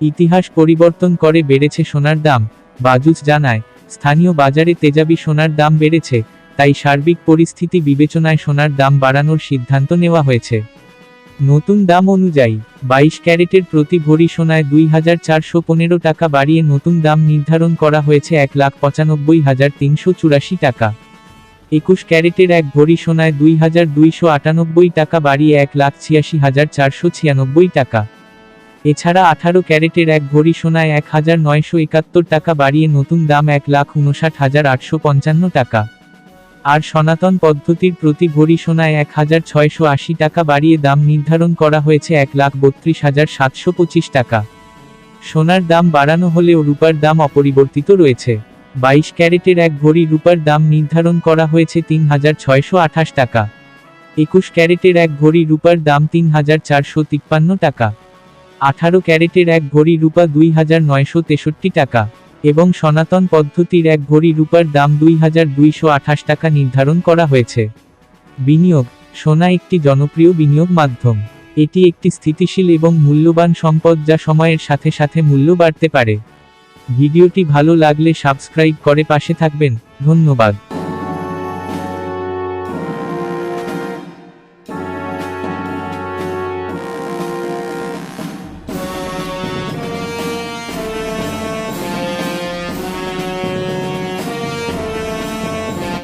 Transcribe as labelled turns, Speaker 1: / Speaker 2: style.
Speaker 1: ইতিহাস পরিবর্তন করে বেড়েছে সোনার দাম বাজুস জানায়। স্থানীয় বাজারে তেজাবি সোনার দাম বেড়েছে, তাই সার্বিক পরিস্থিতি বিবেচনায় সোনার দাম বাড়ানোর সিদ্ধান্ত নেওয়া হয়েছে। নতুন দাম অনুযায়ী, বাইশ ক্যারেটের প্রতি ভরি সোনায় দুই হাজার চারশো পনেরো টাকা বাড়িয়ে নতুন দাম নির্ধারণ করা হয়েছে এক লাখ পঁচানব্বই হাজার তিনশো চুরাশি টাকা। একুশ ক্যারেটের এক ভরি সোনায় দুই হাজার দুইশো আটানব্বই টাকা বাড়িয়ে এক লাখ ছিয়াশি হাজার চারশো ছিয়ানব্বই টাকা। এছাড়া আঠারো ক্যারেটের এক ভরি সোনায় এক হাজার নয়শো একাত্তর টাকা বাড়িয়ে নতুন দাম এক লাখ উনষাট হাজার আটশো পঞ্চান্ন টাকা। আর সনাতন পদ্ধতির প্রতি ভরি সোনায় এক হাজার ছয়শো আশি টাকা বাড়িয়ে দাম নির্ধারণ করা হয়েছে এক লাখ বত্রিশ হাজার সাতশো পঁচিশ টাকা। সোনার দাম বাড়ানো হলেও রূপার দাম অপরিবর্তিত রয়েছে। বাইশ ক্যারেটের এক ভরি রূপার দাম নির্ধারণ করা হয়েছে তিন হাজার ছয়শো আঠাশ টাকা। একুশ ক্যারেটের এক ভরি রূপার দাম তিন হাজার চারশো তিপ্পান্ন টাকা। আঠারো ক্যারেটের এক ভরি রূপা দুই হাজার নয়শো তেষট্টি টাকা, এবং সনাতন পদ্ধতির এক ভরি রূপার দাম দুই হাজার দুইশো আঠাশ টাকা নির্ধারণ করা হয়েছে। বিনিয়োগ, সোনা একটি জনপ্রিয় বিনিয়োগ মাধ্যম। এটি একটি স্থিতিশীল এবং মূল্যবান সম্পদ যা সময়ের সাথে সাথে মূল্য বাড়তে পারে। ভিডিওটি ভালো লাগলে সাবস্ক্রাইব করে পাশে থাকবেন, ধন্যবাদ।